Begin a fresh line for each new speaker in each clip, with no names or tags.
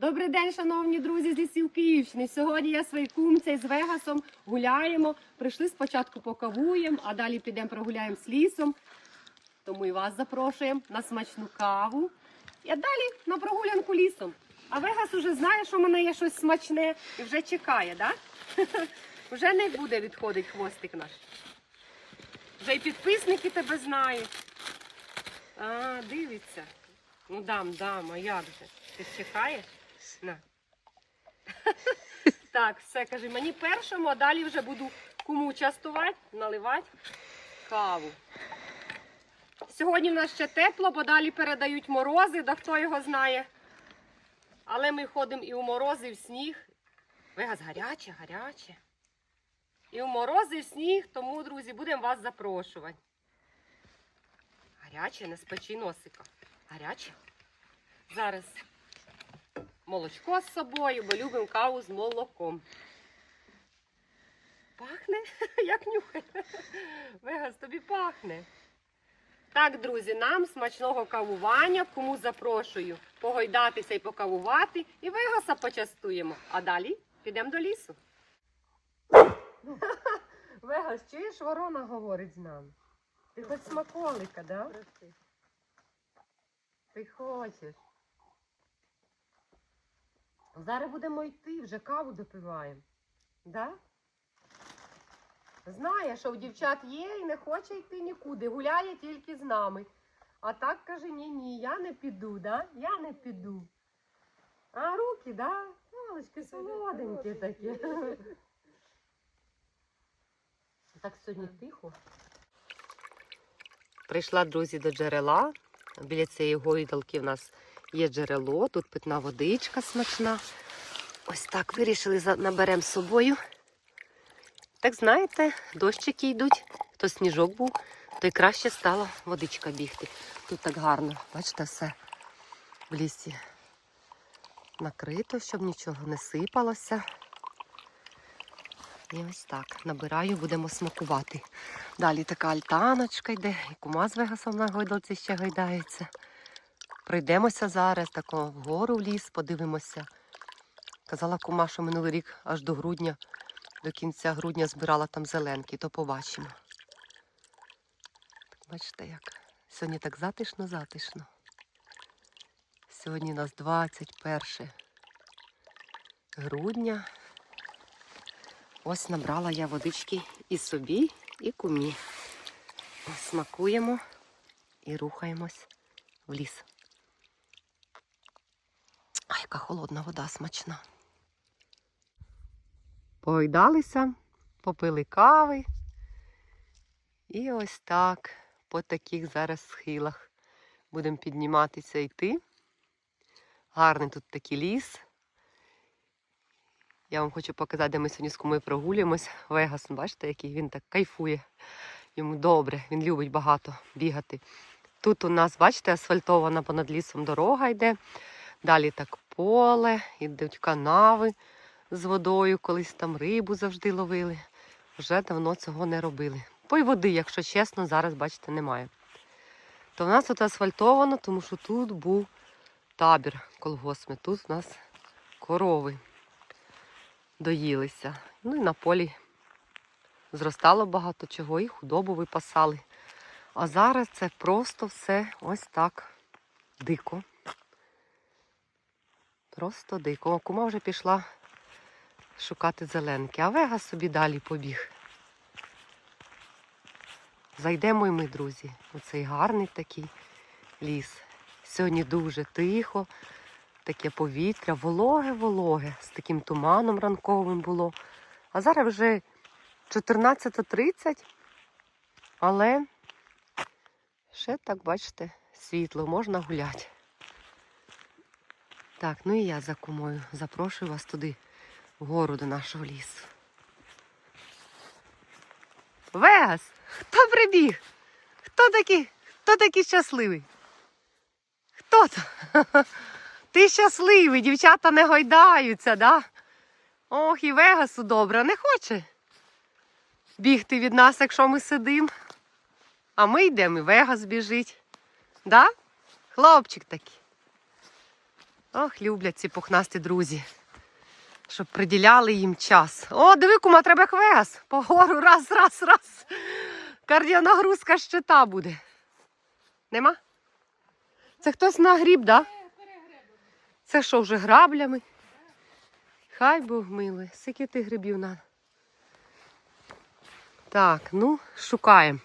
Добрий день, шановні друзі з лісів Київщини. Сьогодні я своїй кумці з Вегасом гуляємо. Прийшли спочатку покавуємо, а далі підемо прогуляємо з лісом. Тому і вас запрошуємо на смачну каву. І далі на прогулянку лісом. А Вегас уже знає, що в мене є щось смачне і вже чекає? Да? Вже не буде відходити хвостик наш. Вже й підписники тебе знають. А, дивиться. Ну дам, дам, а як же? Ти чекаєш? На. так, все, кажи, мені першому, а далі вже буду кому частувати, наливати каву. Сьогодні в нас ще тепло, бо далі передають морози, да хто його знає. Але ми ходимо і у морози, і в сніг. Вегас гаряче, гаряче. І в морози, і в сніг, тому, друзі, будемо вас запрошувати. Гаряче, не спечи носика. Гаряче. Зараз молочко з собою, бо любимо каву з молоком. Пахне, як нюхає. Вегас, тобі пахне. Так, друзі, нам смачного кавування, кому запрошую погойдатися і покавувати, і Вегаса почастуємо. А далі підемо до лісу. Вегас, чуєш, ворона говорить з нами. Ти хоч смаколика, да? Ти хочеш. Зараз будемо йти, вже каву допиваємо. Да? Знає, що у дівчат є і не хоче йти нікуди. Гуляє тільки з нами. А так каже, ні, ні, я не піду, да? Я не піду. А руки, да? Малочки солоденькі такі. Так сьогодні тихо. Прийшла, друзі, до джерела. Біля цієї гойдалки в нас є джерело, тут питна водичка смачна. Ось так вирішили наберемо з собою. Так знаєте, дощики йдуть, то сніжок був, то й краще стала водичка бігти. Тут так гарно, бачите, все в лісі накрито, щоб нічого не сипалося. І ось так набираю, будемо смакувати. Далі така альтаночка йде, і кума з Вегасом на гойдалці ще гайдається. Пройдемося зараз тако вгору в ліс, подивимося. Казала кума, що минулий рік аж до грудня, до кінця грудня збирала там зеленки, то побачимо. Бачите, як сьогодні так затишно, затишно. Сьогодні у нас 21 грудня. Ось набрала я водички і собі, і кумі. Смакуємо і рухаємось в ліс. А яка холодна вода смачна. Погойдалися, попили кави. І ось так, по таких зараз схилах будемо підніматися йти. Гарний тут такий ліс. Я вам хочу показати, де ми сьогодні з кумою прогулюємось. Вегас, бачите, який він так кайфує. Йому добре, він любить багато бігати. Тут у нас, бачите, асфальтована понад лісом дорога йде. Далі так поле, йдуть канави з водою, колись там рибу завжди ловили. Вже давно цього не робили. Бо й води, якщо чесно, зараз, бачите, немає. То в нас тут асфальтовано, тому що тут був табір колгоспний. Тут у нас корови доїлися. Ну і на полі зростало багато чого, і худобу випасали. А зараз це просто все ось так дико. Просто дико. Кума вже пішла шукати зеленки, а Вега собі далі побіг. Зайдемо і ми, друзі, у цей гарний такий ліс. Сьогодні дуже тихо, таке повітря, вологе-вологе, з таким туманом ранковим було. А зараз вже 14.30, але ще так, бачите, світло, можна гуляти. Так, ну і я за кумою запрошую вас туди, вгору до нашого лісу. Вегас! Хто прибіг? Хто такий? Хто такий щасливий? Хто то? Ти щасливий, дівчата не гойдаються, да? Ох, і Вегасу добре, не хоче бігти від нас, якщо ми сидимо. А ми йдемо, і Вегас біжить. Да? Хлопчик такий. Ох, люблять ці пухнасті друзі. Щоб приділяли їм час. О, диви, кума, треба як вегас. По гору раз, раз, раз. Кардіонагрузка щита буде. Нема? Це хтось нагріб, да? Це що, вже граблями? Хай Бог милує. Скільки ти грибів на. Так, ну, шукаємо.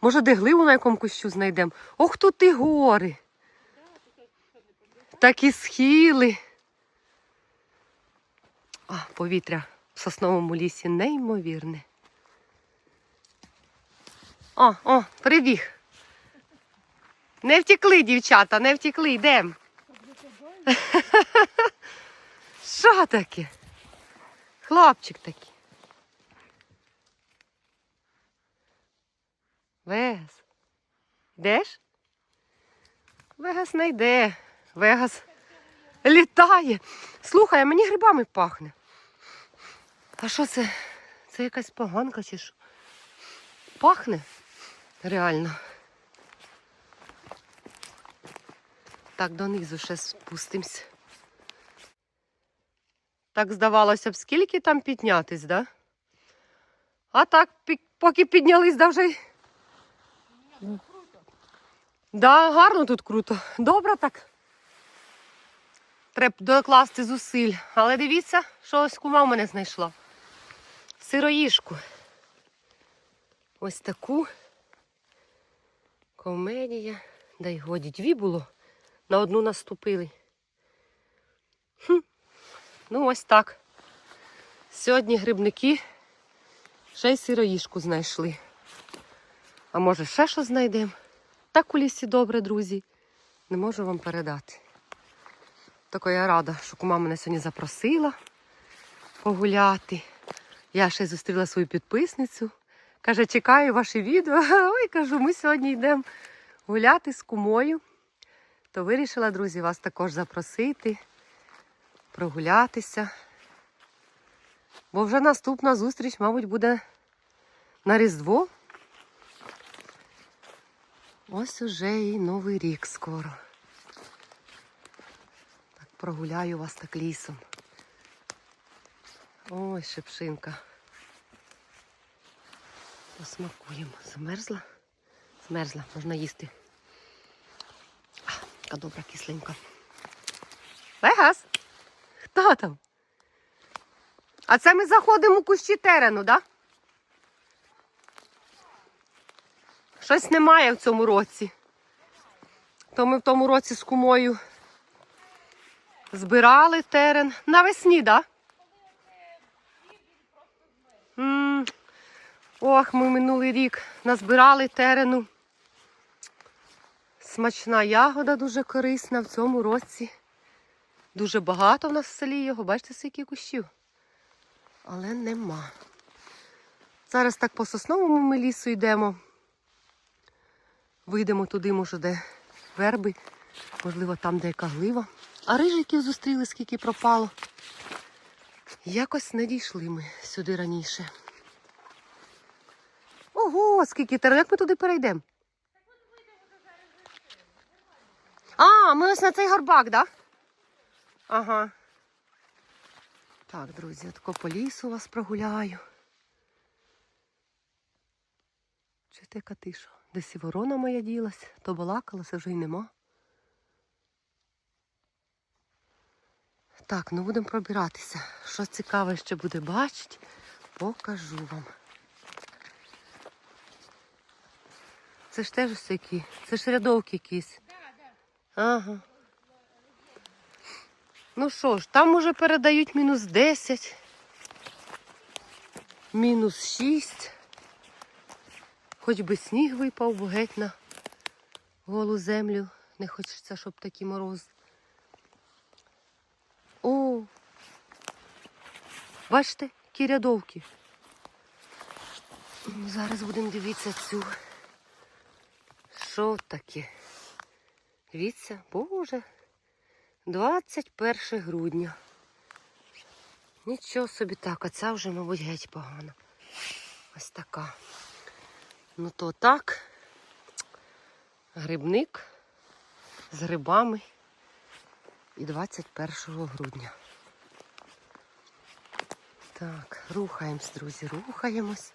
Може, де гливу на якому кущу знайдемо. Ох, тут і гори. Такі схили. А, повітря в сосновому лісі неймовірне. О, о, прибіг. Не втекли, дівчата, не втекли, йдемо. Що таке? Хлопчик такий. Вегас. Йдеш? Вегас не йде. Вегас літає. Слухай, а мені грибами пахне. А що це? Це якась поганка чи що? Пахне? Реально. Так, донизу ще спустимось. Так здавалося б, скільки там піднятись, да? А так, поки піднялись, да вже. Да, гарно тут круто. Добре так. Треба докласти зусиль. Але дивіться, що ось кума в мене знайшла. Сироїшку. Ось таку. Комедія. Дай годі, дві було. На одну наступили. Хм. Ну, ось так. Сьогодні грибники ще й сироїшку знайшли. А може ще що знайдемо? Так у лісі добре, друзі. Не можу вам передати. Тако я рада, що кума мене сьогодні запросила погуляти. Я ще зустріла свою підписницю. Каже, чекаю ваші відео. Ой, кажу, ми сьогодні йдемо гуляти з кумою. То вирішила, друзі, вас також запросити, прогулятися. Бо вже наступна зустріч, мабуть, буде на Різдво. Ось уже і Новий рік скоро. Прогуляю вас так лісом. Ой, шипшинка. Посмакуємо. Замерзла? Змерзла, можна їсти. А, Така добра кисленька. Вегас! Хто там? А це ми заходимо у кущі терену, так? Да? Щось немає в цьому році. То ми в тому році з кумою збирали терен. Навесні, так? Да? Ох, ми минулий рік назбирали терену. Смачна ягода дуже корисна в цьому році. Дуже багато в нас в селі його. Бачите, скільки кущів. Але нема. Зараз так по сосновому ми лісу йдемо. Вийдемо туди, може, де верби, можливо, там, де яка глива. А рижиків зустріли, скільки пропало. Якось не дійшли ми сюди раніше. Ого, скільки терен, як ми туди перейдемо? А, ми ось на цей горбак, так? Да? Ага. Так, друзі, я тако по лісу вас прогуляю. Чи ти катиша? Десь і ворона моя ділась, то балакалася, вже й нема. Так, ну будемо пробиратися. Що цікаве ще буде бачити, покажу вам. Це ж теж ось які. Це ж рядовки якісь. Ага. Ну що ж, там уже передають мінус 10, мінус 6. Хоч би сніг випав, бо геть на голу землю. Не хочеться, щоб такий мороз. О! Бачите, які рядовки. Зараз будемо дивитися цю. Що таке? Дивіться, боже. 21 грудня. Нічого собі так, а ця вже, мабуть, геть погано. Ось така. Ну то так. Грибник з грибами. і 21 грудня. Так, рухаємось, друзі, рухаємось.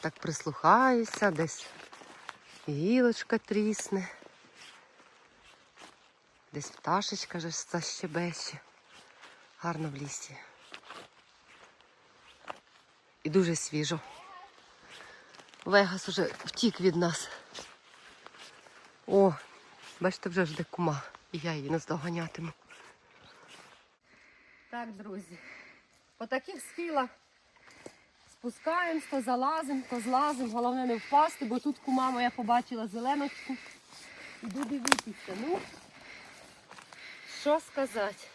Так прислухаюся, десь гілочка трісне. Десь пташечка же защебече. Гарно в лісі. І дуже свіжо. Вегас уже втік від нас. О, бачите, вже жде кума. І я її наздоганятиму. Так, друзі. По таких схилах спускаємось, то залазимо, то злазимо. Головне не впасти, бо тут кума моя побачила зеленочку. Іду дивитися. Ну, що сказати?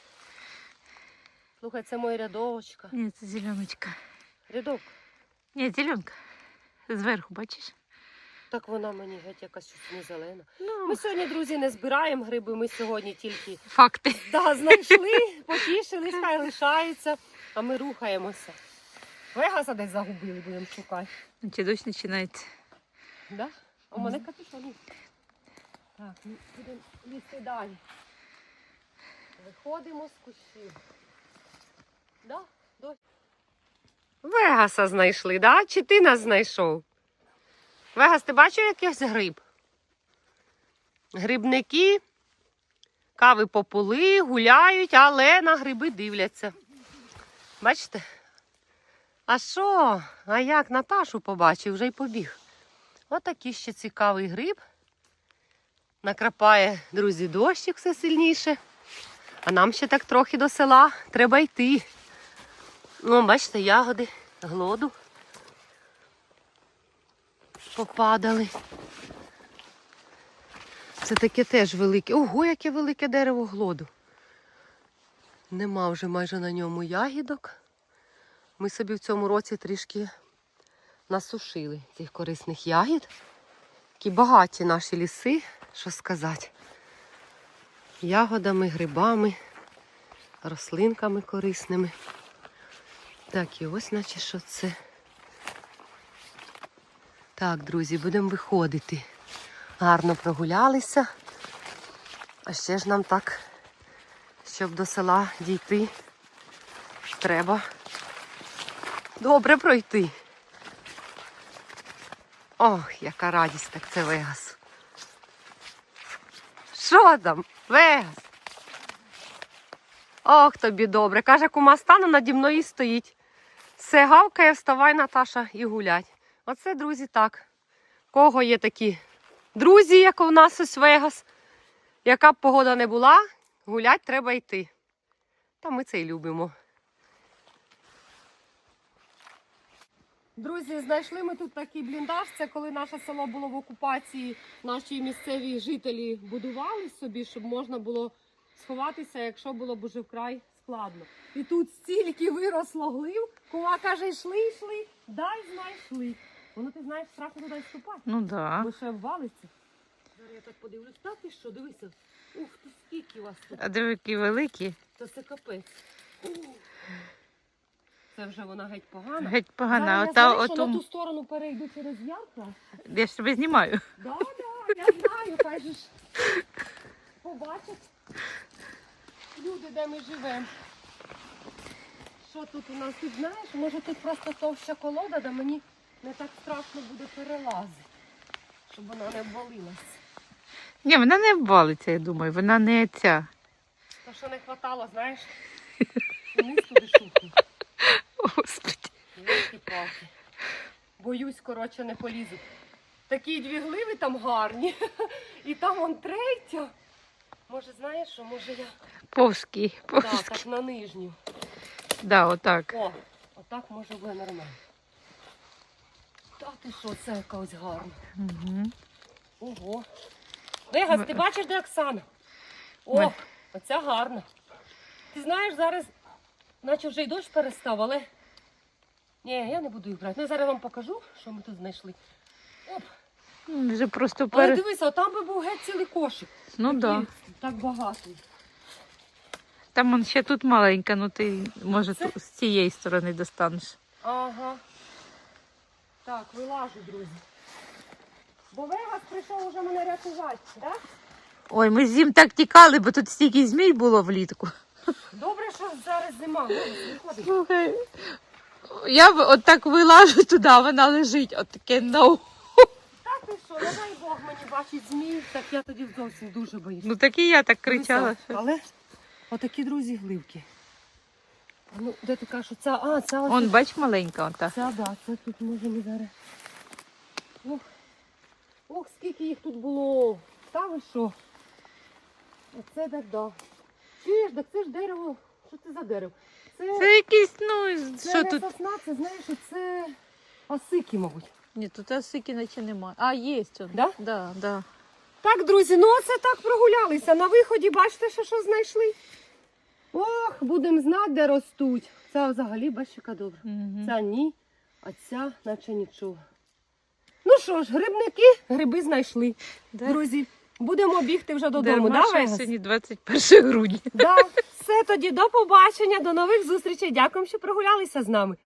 Слухай, це моя рядовочка.
Ні, це зеленочка.
Рядок.
Ні, зеленка. Зверху, бачиш?
Так вона мені геть якась щось не зелена.
Ну,
Ми сьогодні, друзі, не збираємо гриби. Ми сьогодні тільки
факти.
да, знайшли, потішились, хай лишаються, а ми рухаємося. Вегаса десь загубили, будемо шукати.
Чи дощ починається?
Да? А У мене капюшон. Так, ми будемо лізти далі. Виходимо з кущів. Да? Дощ. Вегаса знайшли, да? Чи ти нас знайшов? Вегас, ти бачив якийсь гриб? Грибники кави попули, гуляють, але на гриби дивляться. Бачите? А що? А як Наташу побачив, вже й побіг. Отакий ще цікавий гриб. Накрапає, друзі, дощик все сильніше. А нам ще так трохи до села треба йти. Ну, бачите, ягоди, глоду попадали. Це таке теж велике. Ого, яке велике дерево глоду. Нема вже майже на ньому ягідок. Ми собі в цьому році трішки насушили цих корисних ягід. Такі багаті наші ліси, що сказати. Ягодами, грибами, рослинками корисними. Так, і ось, наче що це. Так, друзі, будемо виходити. Гарно прогулялися. А ще ж нам так, щоб до села дійти, треба добре пройти. Ох, яка радість, так це Вегас. Що там? Вегас? Ох, тобі добре. Каже, кума стану наді мною стоїть. Все гавкає, вставай, Наташа, і гулять. Оце, друзі, так. Кого є такі друзі, як у нас ось Вегас. Яка б погода не була, гулять треба йти. Та ми це й любимо. Друзі, знайшли ми тут такий бліндаж. Це коли наше село було в окупації, наші місцеві жителі будували собі, щоб можна було сховатися, якщо було б уже вкрай складно. І тут стільки виросло глив, кова каже, йшли, йшли, дай знайшли. Воно ти знаєш, страшно туди ступати,
Ну да.
бо ще ввалиться. Зараз я так подивлюсь, так і що, дивися. Ух ти, скільки у вас тут.
А диви, які великі.
Та це капець. Це вже вона геть погана.
Геть погана.
Зараз я
Ота,
знаю, що на ту сторону перейду через ярко.
Я ж тебе знімаю.
Да, да, я знаю, хай же ж побачать люди, де ми живемо. Що тут у нас тут знаєш? Може тут просто товща колода, де мені не так страшно буде перелазити, щоб вона не обвалилась.
Ні, вона не валиться, я думаю. Вона не ця.
То що не хватало, знаєш, вниз туди шухну.
Господи.
Палки. Боюсь, коротше, не полізу. Такі дві гливи там гарні. І там он третя. Може, знаєш що, може я
Повський.
да,
Повський.
так на нижню.
Да, отак.
О, отак може буде нормально. Та ти що, це якась гарна.
Угу.
Ого. Вегас, ти бачиш, де Оксана? О, оця гарна. Ти знаєш, зараз, наче вже й дощ перестав, але. Ні, я не буду їх брати. Ну, я зараз вам покажу, що ми тут знайшли. Оп.
Вже просто
Але
пере...
дивися, там би був геть цілий кошик.
Ну
Такий,
да.
Так багато.
Там он ще тут маленька, ну ти може
Це?
з цієї сторони достанеш.
Ага. Так, вилажу, друзі. Бо Вегас прийшов уже мене рятувати, так?
Ой, ми з ним так тікали, бо тут стільки змій було влітку.
Добре, що зараз зима. Виходить.
Слухай. Я от так вилажу туди, вона лежить, от таке ну.
Та ти що, не дай Бог мені бачить змій, так я тоді зовсім дуже боюсь.
Ну так і я так кричала. Що...
Але отакі друзі гливки. Ну, де ти кажеш, що ця, а, ця ось.
Он, бач, маленька он та.
Ця, да, це тут може ми зараз. Ох, ох, скільки їх тут було. Та ви що? Оце так да. Чуєш, так це ж дерево. Що це за дерево? Це,
Це якийсь, ну,
це
що
не
тут?
сосна, це знаєш, це осики, мабуть.
Ні, тут осики наче немає. А, є он.
Да?
Да, да.
Так, друзі, ну оце так прогулялися. На виході бачите, що, що знайшли? Ох, будемо знати, де ростуть. Це взагалі бачиш, яка добра.
Угу.
Ця ні, а ця наче нічого. Ну що ж, грибники, гриби знайшли. Друзі, будемо бігти вже додому, да, Вегас?
сьогодні 21 грудня.
Да. Все тоді до побачення, до нових зустрічей. Дякуємо, що прогулялися з нами.